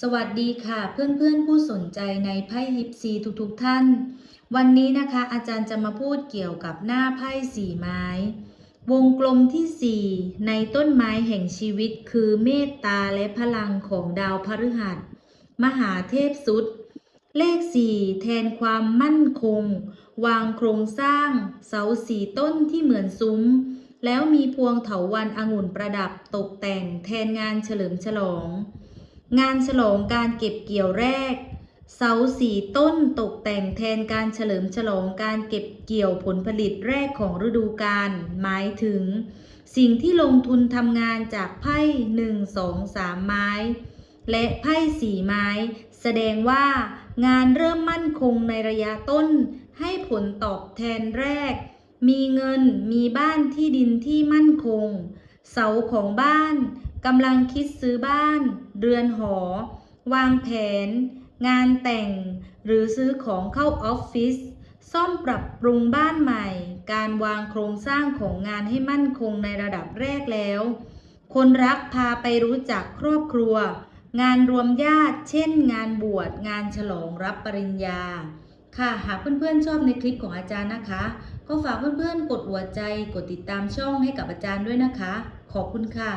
สวัสดีค่ะเพื่อนๆผู้สนใจในไพ่ยิปซีทุกๆท่าน วันนี้นะคะอาจารย์จะมาพูดเกี่ยวกับหน้าไพ่สี่ไม้ วงกลมที่สี่ในต้นไม้แห่งชีวิตคือเมตตาและพลังของดาวพฤหัส มหาเทพสุด เลขสี่แทนความมั่นคง วางโครงสร้าง เสาสี่ต้นที่เหมือนซุ้ม แล้วมีพวงเถาวันองุ่นประดับตกแต่งแทนงานเฉลิมฉลอง งานฉลองการเก็บเกี่ยวแรก เสาสีต้นตกแต่งแทนการเฉลิมฉลองการเก็บเกี่ยวผลผลิตแรกของฤดูกาลหมายถึง สิ่งที่ลงทุนทำงานจากไพ่หนึ่งสองสามไม้ และไพ่สี่ไม้ แสดงว่างานเริ่มมั่นคงในระยะต้น ให้ผลตอบแทนแรก มีเงินมีบ้านที่ดินที่มั่นคง เสาของบ้านกำลังคิดซื้อบ้าน เรือนหอ วางแผน งานแต่ง หรือซื้อของเข้าออฟฟิศซ่อมปรับปรุงบ้านใหม่ การวางโครงสร้างของงานให้มั่นคงในระดับแรกแล้ว คนรักพาไปรู้จักครอบครัว งานรวมญาติ เช่น งานบวช งานฉลองรับปริญญา ค่ะ หากเพื่อนๆชอบในคลิปของอาจารย์นะคะ ก็ฝากเพื่อนๆ กดหัวใจ กดติดตามช่องให้กับอาจารย์ด้วยนะคะ ขอบคุณค่ะ